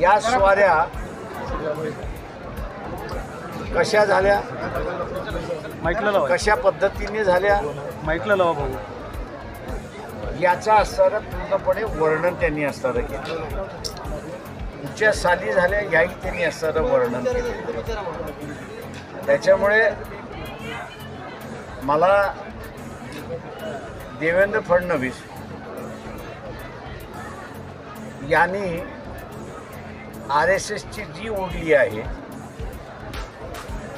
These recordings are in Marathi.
या स्वाऱ्या कशा झाल्या? माईकला लावा. कशा पद्धतीने झाल्या? माईकला लावा भाऊ याचा असणारं पूर्णपणे वर्णन त्यांनी असणारं केलं. कुठच्या साली झाल्या याही त्यांनी असणारं वर्णन केलं. त्याच्यामुळे मला देवेंद्र फडणवीस यांनी आर एस एसची जी ओढली आहे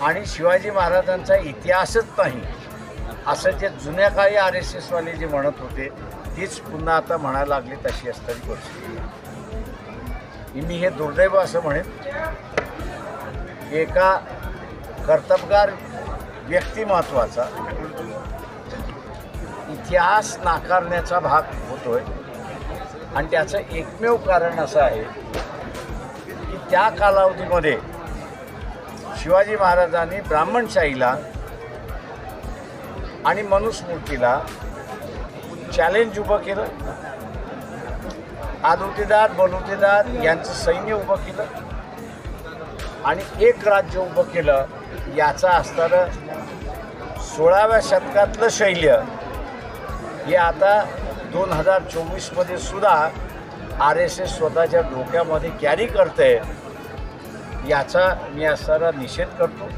आणि शिवाजी महाराजांचा इतिहासच नाही असं जे जुन्या काळी आर एस एसवाले जे म्हणत होते तीच पुन्हा आता म्हणायला लागली तशी असणारी परिस्थिती. मी हे दुर्दैव असं म्हणेन एका कर्तबगार व्यक्तिमत्वाचा इतिहास नाकारण्याचा भाग होतोय आणि त्याचं एकमेव कारण असं आहे त्या कालावधीमध्ये शिवाजी महाराजांनी ब्राह्मणशाहीला आणि मनुस्मृतीला चॅलेंज उभं केलं. आदुतेदार बलुतेदार यांचं सैन्य उभं केलं. आणि एक राज्य उभं केलं याचा असणारं सोळाव्या शतकातलं शैल्य. हे आता दोन हजार चोवीसमध्ये सुद्धा आर एस एस स्वतःच्या डोक्यामध्ये कॅरी करते याचा मी असणारा निषेध करतो.